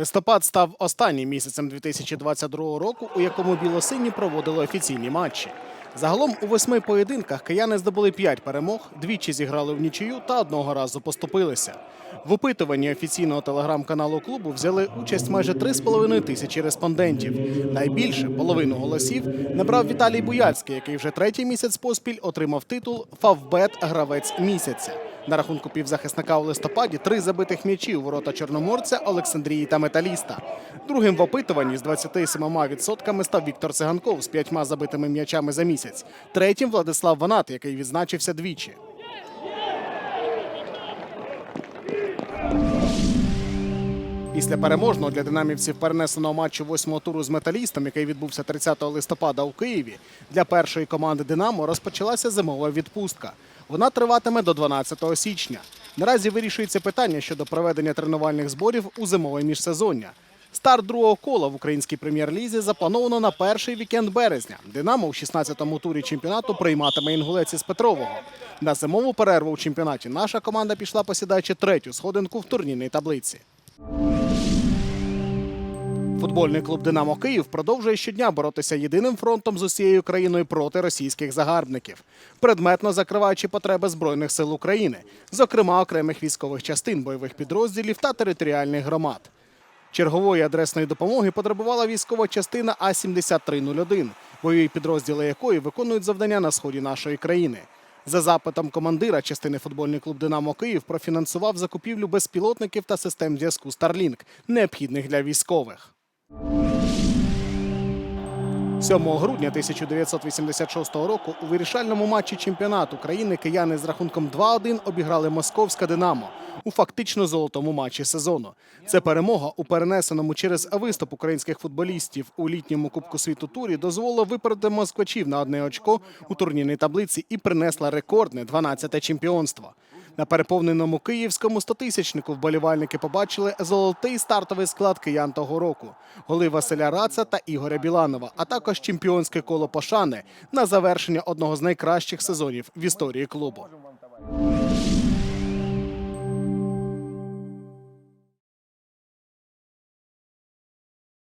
Листопад став останнім місяцем 2022 року, у якому білосині проводили офіційні матчі. Загалом у восьми поєдинках кияни здобули п'ять перемог, двічі зіграли в нічию та одного разу поступилися. В опитуванні офіційного телеграм-каналу клубу взяли участь майже 3,5 тисячі респондентів. Найбільше половину голосів набрав Віталій Буяльський, який вже третій місяць поспіль отримав титул Фавбет Гравець місяця. На рахунку півзахисника у листопаді три забитих м'ячі у ворота Чорноморця, Олександрії та Металіста. Другим в опитуванні з 27% став Віктор Циганков з п'ятьма забитими м'ячами за місяць. Третім Владислав Ванат, який відзначився двічі. Після переможного для динамівців перенесеного матчу восьмого туру з металістом, який відбувся 30 листопада у Києві, для першої команди Динамо розпочалася зимова відпустка. Вона триватиме до 12 січня. Наразі вирішується питання щодо проведення тренувальних зборів у зимове міжсезоння. Старт другого кола в українській прем'єр-лізі заплановано на перший вікенд березня. Динамо у 16-му турі чемпіонату прийматиме інгулець із Петрового. На зимову перерву у чемпіонаті наша команда пішла посідаючи третю сходинку в турнірній таблиці. Футбольний клуб Динамо Київ продовжує щодня боротися єдиним фронтом з усією країною проти російських загарбників, предметно закриваючи потреби збройних сил України, зокрема окремих військових частин, бойових підрозділів та територіальних громад. Чергової адресної допомоги потребувала військова частина А 7301 бойові підрозділи якої виконують завдання на сході нашої країни. За запитом командира частини футбольний клуб Динамо Київ профінансував закупівлю безпілотників та систем зв'язку Старлінк, необхідних для військових. 7 грудня 1986 року у вирішальному матчі чемпіонату країни кияни з рахунком 2-1 обіграли московське Динамо у фактично золотому матчі сезону. Це перемога у перенесеному через виступ українських футболістів у літньому Кубку світу турі дозволила випередити москвачів на одне очко у турнірній таблиці і принесла рекордне 12-те чемпіонство. На переповненому київському стотисячнику вболівальники побачили золотий стартовий склад киян того року, голи Василя Раца та Ігоря Біланова, а також чемпіонське коло пошани на завершення одного з найкращих сезонів в історії клубу.